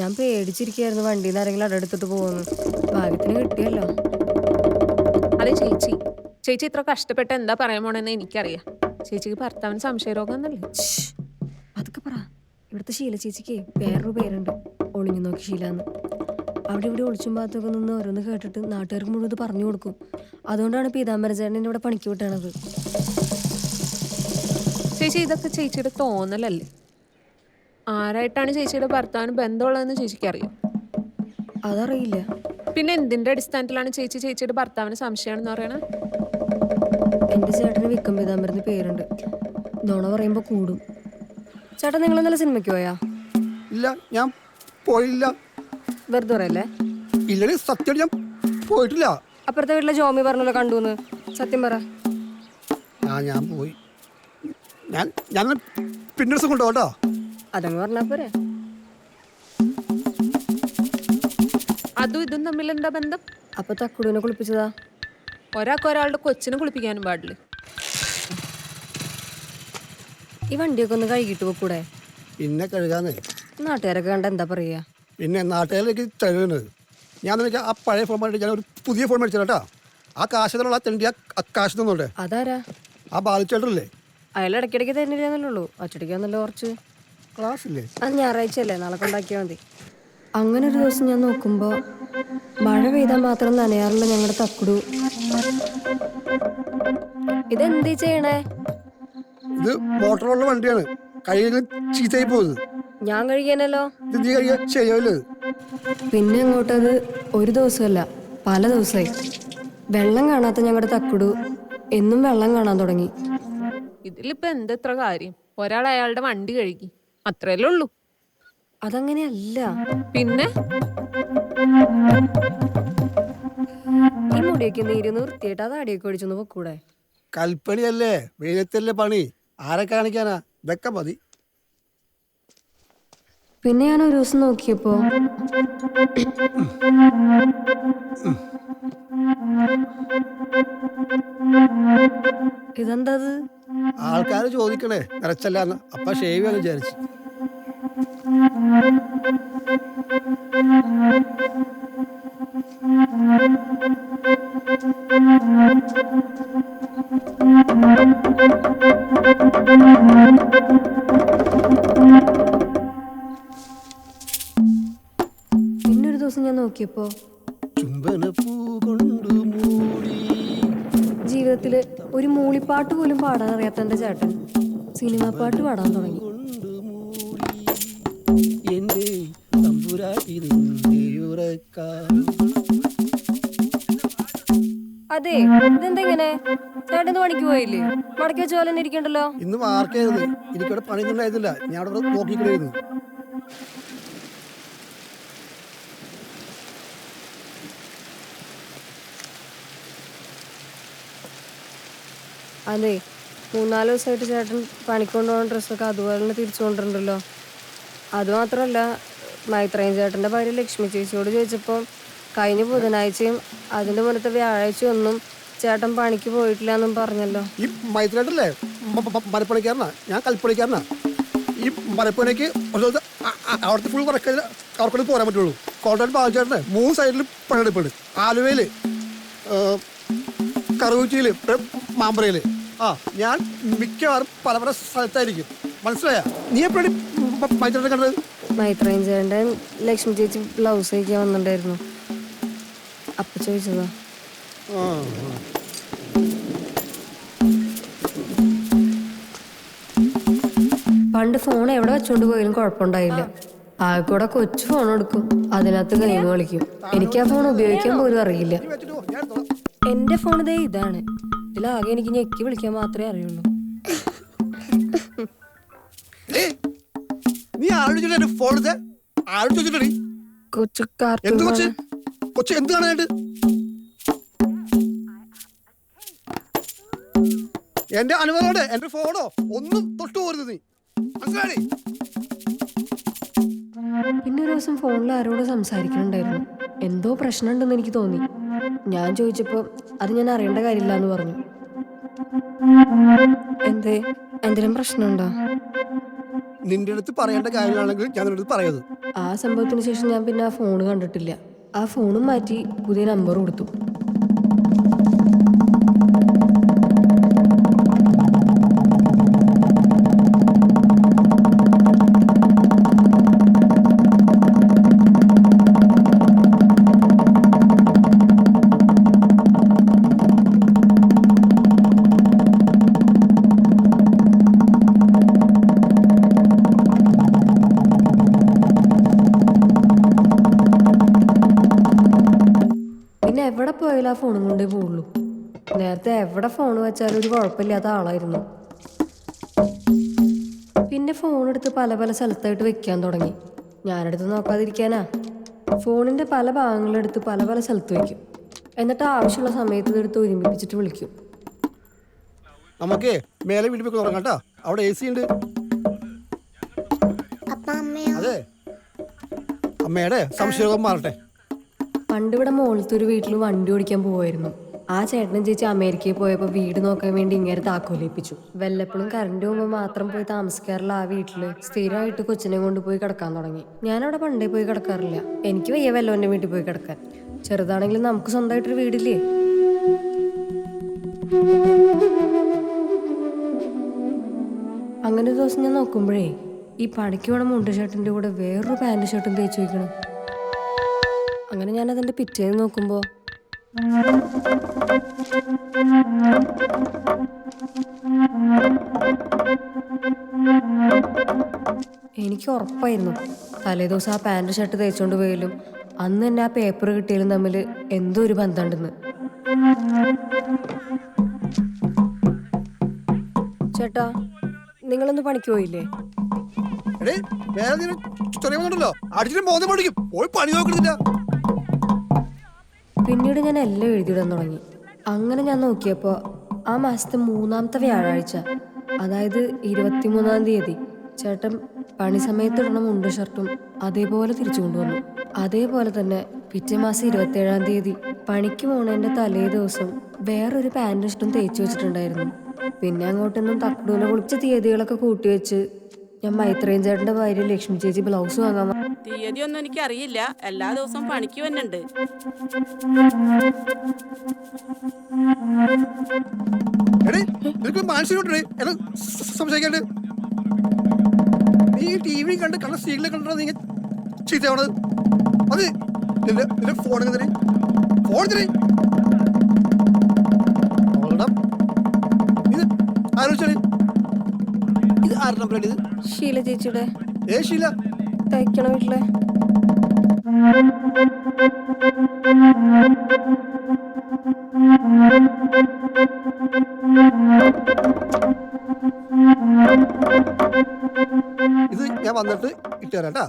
ഞാൻ പേടിച്ചിരിക്കായിരുന്നു വണ്ടിയിൽ നിന്ന് ആരെങ്കിലും അടെടുത്തിട്ട് പോകുന്നു. ഭാഗ്യത്തിന് കിട്ടിയല്ലോ. അതെ ചേച്ചി. ചേച്ചി ഇത്ര കഷ്ടപ്പെട്ട് എന്താ പറയാൻ പോണെന്ന് എനിക്കറിയാം. ചേച്ചിക്ക് ഭർത്താവിന് സംശയരോഗം എന്നല്ലേ. അതൊക്കെ പറ. ഇവിടുത്തെ ശീല ചേച്ചിക്ക് വേറൊരു പേരുണ്ട്. ഒളിഞ്ഞു നോക്കി ശീല എന്ന് അവിടെ ഇവിടെ ഒളിച്ചും ഭാഗത്തൊക്കെ നിന്ന് ഓരോന്ന് കേട്ടിട്ട് നാട്ടുകാർക്ക് മുഴുവൻ പറഞ്ഞു കൊടുക്കും. അതുകൊണ്ടാണ് പീതാംബര ചേട്ടൻ എന്നെ ഇവിടെ പണിക്ക് വിട്ടണത്. ചേച്ചി ഇതൊക്കെ ചേച്ചിയുടെ തോന്നലല്ലേ? ആരായിട്ടാണ് ചേച്ചിയുടെ ഭർത്താവിന് ബന്ധമുള്ളതെന്ന് ചേച്ചിക്ക് അറിയാം. അതറിയില്ല. പിന്നെ എന്തിന്റെ അടിസ്ഥാനത്തിലാണ് ചേച്ചി ചേച്ചിയുടെ ഭർത്താവിന് സംശയമാണെന്ന് പറയണ? എന്റെ ചേട്ടന് വിക്കം പീതാംബരന് പേരുണ്ട്. നോണ പറയുമ്പോൾ കൂടും. ചേട്ടൻ നിങ്ങൾ ഇന്നലെ സിനിമയ്ക്ക് പോയാ? ഇല്ല ഞാൻ പോയില്ല. വെറുതെ പറയല്ലേ? ഇല്ല സത്യം ഞാൻ പോയിട്ടില്ല. അപ്പുറത്തെ വീട്ടിലെ ജോമി പറഞ്ഞല്ലോ കണ്ടു സത്യം പറ. ആ ഞാൻ പോയി. ഞാൻ ഞാൻ പിന്നെ ദിവസം കൊണ്ടുപോകാം കേട്ടോ അതങ്ങ് പറഞ്ഞാ പോരെ. അതും ഇതും തമ്മിൽ എന്താ ബന്ധം? അപ്പൊ തക്കുടുവിനെ കുളിപ്പിച്ചതാ? ഒരാൾക്ക് ഒരാളുടെ കൊച്ചിനെ കുളിപ്പിക്കാനും പാടില്ല? ഈ വണ്ടിയൊക്കെ ഒന്ന് കഴുകിട്ട് പോക്കൂടെ? പിന്നെ കഴുകാന്നേ നാട്ടുകാരൊക്കെ കണ്ട എന്താ പറയാ? പിന്നെ നാട്ടുകാരിലേക്ക് തഴുകുന്നത് ഞാൻ നിനക്ക് ആ പഴയ ഫോൺ മേടിച്ച് ഞാൻ ഒരു പുതിയ ഫോൺ മേടിച്ചു കേട്ടോ ആ കാശത്തിലുള്ള ആ തെണ്ടി ആ കാശ് തന്നോട്ടെ അതാരാ? ആ ബാധിച്ചേട്ടല്ലേ അയാൾ ഇടയ്ക്കിടയ്ക്ക് തന്നില്ലാന്നല്ലേ ഉള്ളൂ. ഒച്ചടിക്കാന്നല്ലോ കുറച്ച് ക്ലാസ് ഇല്ലേ അത് ഞായറാഴ്ച അല്ലേ നാളെ കൊണ്ടാക്കിയാൽ മതി. അങ്ങനെ ഒരു ദിവസം ഞാൻ നോക്കുമ്പോ മഴ പെയ്താൽ മാത്രം നനയാറില്ല ഞങ്ങളുടെ തക്കുടു. ഇതെന്തീ ചെയ്യണേ? ഇത് മോട്ടറുള്ള വണ്ടിയാണ്. കഴിയുന്ന ചീത്തയായി പോകുന്നത്. ഞാൻ കഴിക്കാനല്ലോ ഇത് നീ കഴിയാൻ ശരിയാവില്ല ഇത്. പിന്നെ അങ്ങോട്ടത് ഒരു ദിവസമല്ല പല ദിവസമായി വെള്ളം കാണാത്ത ഞങ്ങളുടെ തക്കുടു എന്നും വെള്ളം കാണാൻ തുടങ്ങി. ഇതിലിപ്പോ എന്തെത്ര കാര്യം? ഒരാൾ അയാളുടെ വണ്ടി കഴുകി. അത്രയല്ലേ ഉള്ളൂ അതങ്ങനെയല്ല. പിന്നെ? ഈ മുടിയൊക്കെ നീരുന്ന് വൃത്തിയായിട്ട് അത് അടിയൊക്കെ ഒഴിച്ചൊന്ന് പൊക്കൂടെ? കൽപ്പണിയല്ലേ? വെയിലത്തല്ലേ പണി? ആരെ കാണിക്കാനാ? ഇതൊക്കെ മതി. പിന്നെ ഞാൻ ഒരു ദിവസം നോക്കിയപ്പോ ഇതെന്താ ആൾക്കാര് ചോദിക്കണേ. നിറച്ചല്ലാന്ന്. അപ്പൊ ഷേവ് എന്ന് വിചാരിച്ചു. പിന്നെ ഒരു ദിവസം ഞാൻ നോക്കിയപ്പോ ജീവിതത്തിൽ ഒരു മൂളിപ്പാട്ട് പോലും പാടാൻ അറിയാത്ത എന്റെ ചേട്ടൻ. സിനിമാ പാട്ട് പാടാൻ തുടങ്ങി. അതെ ഇതെന്തെങ്ങനെ? ചേട്ടൻ പണിക്ക് പോയില്ലേ? മടക്കി വെച്ച പോലെ തന്നെ ഇരിക്കണ്ടല്ലോ. ഇന്ന് മാർക്കായിരുന്നു. എനിക്കവിടെ പണിയൊന്നും ഉണ്ടായിരുന്നില്ല. ഞാൻ അവിടെ അതെ മൂന്നാൽ ദിവസമായിട്ട് ചേട്ടൻ പണിക്കൊണ്ട് പോകുന്ന ഡ്രസ്സൊക്കെ അതുപോലെ തന്നെ തിരിച്ചു കൊണ്ടിട്ടുണ്ടല്ലോ അതുമാത്രമല്ല മൈത്രയും ചേട്ടന്റെ ഭാര്യ ലക്ഷ്മി ചേച്ചിയോട് ചോദിച്ചപ്പോൾ കഴിഞ്ഞ ബുധനാഴ്ചയും അതിന്റെ മുന്നത്തെ വ്യാഴാഴ്ച ഒന്നും ചേട്ടൻ പണിക്ക് പോയിട്ടില്ല എന്നും പറഞ്ഞല്ലോ. ഈ മൈത്രേട്ടല്ലേ മരപ്പണിക്കാരനാ. ഞാൻ കൽപ്പണിക്കാരനാ. ഈ മരപ്പണിക്ക് ഒരു ദിവസം അവിടുത്തെ ഫുൾ വർക്ക് അവർക്കൂടെ പോരാൻ പറ്റുള്ളൂ. കോട്ടയം ബാധിച്ചേട്ടനെ മൂന്ന് സൈഡിൽ പണിയെടുപ്പുണ്ട്. ആലുവയിൽ കറുകുറ്റിയിൽ മാമ്പറയിൽ ആ ഞാൻ മിക്കവാറും പല പല സ്ഥലത്തായിരിക്കും. മനസ്സിലായാ? നീ എപ്പോഴും മൈത്രേട്ടനെ കണ്ടത്? മൈത്രേൻ ചേട്ടൻ ലക്ഷ്മി ചേച്ചി ബ്ലൗസ് തയ്ക്കാൻ വന്നിട്ടുണ്ടായിരുന്നു. അപ്പൊ ചോദിച്ചതാ. പണ്ട് ഫോൺ എവിടെ വെച്ചോണ്ട് പോയാലും കുഴപ്പമുണ്ടായില്ല ആകെക്കൂടെ കൊച്ചു ഫോൺ എടുക്കും. അതിനകത്ത് ഗെയിം കളിക്കും. എനിക്ക് ആ ഫോൺ ഉപയോഗിക്കാൻ പോലും അറിയില്ല. എന്റെ ഫോൺ ഇതേ ഇതാണ്. ഇതിലാകെ എനിക്ക് ഞെക്കി വിളിക്കാൻ മാത്രമേ അറിയുള്ളൂ. നീ ആരോട് ഫോൺ എടുത്തേ ആരോട് ചോദിച്ചിട്ടടി കൊച്ചു കാർട്ടൂൺ കൊച്ച് എന്ത് കാണാനായിട്ട് എന്റെ അനുഭവോടെ എന്റെ ഫോണോ ഒന്നും തൊട്ടു പോരുത് നീ. മനസ്സിലായി? പിന്നെ ഒരു ദിവസം ഫോണിൽ ആരോട് സംസാരിക്കണുണ്ടായിരുന്നു. എന്തോ പ്രശ്നമുണ്ടെന്ന് എനിക്ക് തോന്നി. ഞാൻ ചോദിച്ചപ്പോ അത് ഞാൻ അറിയേണ്ട കാര്യമില്ല എന്ന് പറഞ്ഞു. എന്തേ? എന്തെങ്കിലും പ്രശ്നമുണ്ടോ? നിന്റെ അടുത്ത് പറയേണ്ട കാര്യമാണെങ്കിൽ ഞാൻ നിന്റെ അടുത്ത് പറയത് ആ സംഭവത്തിന് ശേഷം ഞാൻ പിന്നെ ആ ഫോൺ കണ്ടിട്ടില്ല. ആ ഫോണും മാറ്റി പുതിയ നമ്പർ കൊടുത്തു. പോയാലും ആ ഫോണും കൊണ്ടേ പോവുള്ളൂ. നേരത്തെ എവിടെ ഫോൺ വെച്ചാലും ഒരു കുഴപ്പമില്ലാത്ത ആളായിരുന്നു. പിന്നെ ഫോൺ എടുത്ത് പല പല സ്ഥലത്തായിട്ട് വെക്കാൻ തുടങ്ങി. ഞാനെടുത്ത് നോക്കാതിരിക്കാനാ. ഫോണിന്റെ പല ഭാഗങ്ങളെടുത്ത് പല പല സ്ഥലത്ത് വയ്ക്കും എന്നിട്ട് ആവശ്യമുള്ള സമയത്ത് ഇതെടുത്ത് ഒരുമിപ്പിച്ചിട്ട് വിളിക്കും. നമുക്ക് മേലെ വീട്ടിൽ പോയി തുടങ്ങാം കേട്ടോ. അവിടെ എ സി ഉണ്ട്. അതെ. അമ്മയുടെ സംശയം മാറട്ടെ. പണ്ട് ഇവിടെ ഒരു വീട്ടിൽ വണ്ടി ഓടിക്കാൻ പോവായിരുന്നു. ആ ചേട്ടനും ചേച്ചി അമേരിക്കയിൽ പോയപ്പോൾ വീട് നോക്കാൻ വേണ്ടി ഇങ്ങനെ താക്കോലേൽപ്പിച്ചു വല്ലപ്പോഴും കറണ്ട് പോകുമ്പോൾ മാത്രം പോയി താമസിക്കാറുള്ള ആ വീട്ടിൽ സ്ഥിരമായിട്ട് കൊച്ചിനെ കൊണ്ട് പോയി കിടക്കാൻ തുടങ്ങി. ഞാനവിടെ പണ്ടേ പോയി കിടക്കാറില്ല. എനിക്ക് വയ്യ വല്ലവന്റെ വീട്ടിൽ പോയി കിടക്കാൻ. ചെറുതാണെങ്കിലും നമുക്ക് സ്വന്തമായിട്ടൊരു വീടില്ലേ? അങ്ങനെ ഒരു ദിവസം ഞാൻ നോക്കുമ്പോഴേ ഈ പണിക്ക് വേണം മുണ്ട് ഷർട്ടിന്റെ കൂടെ വേറൊരു പാന്റ് ഷർട്ടും തേച്ച് വയ്ക്കണം. അങ്ങനെ ഞാൻ അതിന്റെ പിറ്റേന്ന് നോക്കുമ്പോ എനിക്ക് ഉറപ്പായിരുന്നു. തലേദിവസം ആ പാന്റ് ഷർട്ട് തേച്ചോണ്ട് പോയാലും അന്ന് തന്നെ ആ പേപ്പർ കിട്ടിയാലും തമ്മിൽ എന്തോ ഒരു ബന്ധമുണ്ടെന്ന്. ചേട്ടാ നിങ്ങളൊന്ന് പണിക്ക് പോയില്ലേ? വേറെ ചെറിയ അടിച്ചിട്ട് പോയി പണി നോക്കണില്ല. പിന്നീട് ഞാൻ എല്ലാം എഴുതിയിടാൻ തുടങ്ങി. അങ്ങനെ ഞാൻ നോക്കിയപ്പോൾ ആ മാസത്തെ മൂന്നാമത്തെ വ്യാഴാഴ്ച അതായത് ഇരുപത്തിമൂന്നാം തീയതി ചേട്ടൻ പണി സമയത്ത് ഇടണ മുണ്ട് ഷർട്ടും അതേപോലെ തിരിച്ചു കൊണ്ടുവന്നു. അതേപോലെ തന്നെ പിറ്റേ മാസം ഇരുപത്തേഴാം തീയതി പണിക്ക് പോണേന്റെ തലേ ദിവസം വേറൊരു പാന്റ് ഷർട്ടും തേച്ച് വെച്ചിട്ടുണ്ടായിരുന്നു. പിന്നെ അങ്ങോട്ടൊന്നും തക്കടൂനെ കുളിച്ച തീയതികളൊക്കെ കൂട്ടിവെച്ച് ഞാൻ മൈത്രേൻ ചേട്ടന്റെ ഭാര്യ ലക്ഷ്മി ചേച്ചി ബ്ലൗസ് വാങ്ങാൻ തീയതി ഒന്നും എനിക്ക് അറിയില്ല എല്ലാ ദിവസവും പണിക്ക് വന്നുണ്ട് സംശയിക്കാണ്ട് നീ ടി വി കണ്ട് കണ്ട സീരിയലെ കണ്ടോ നീ ചീത്തയാവണത് അത് നിന്റെ നിന്റെ ഫോൺ തരേ ആരുടെ നമ്പറാണ് ഇത്? ഷീല ചേച്ചിയുടെ. ഏ ശീല തയ്ക്കണ വീട്ടിലെ. ഇത് ഞാൻ വന്നിട്ട് ഇട്ട് തരാം കേട്ടാ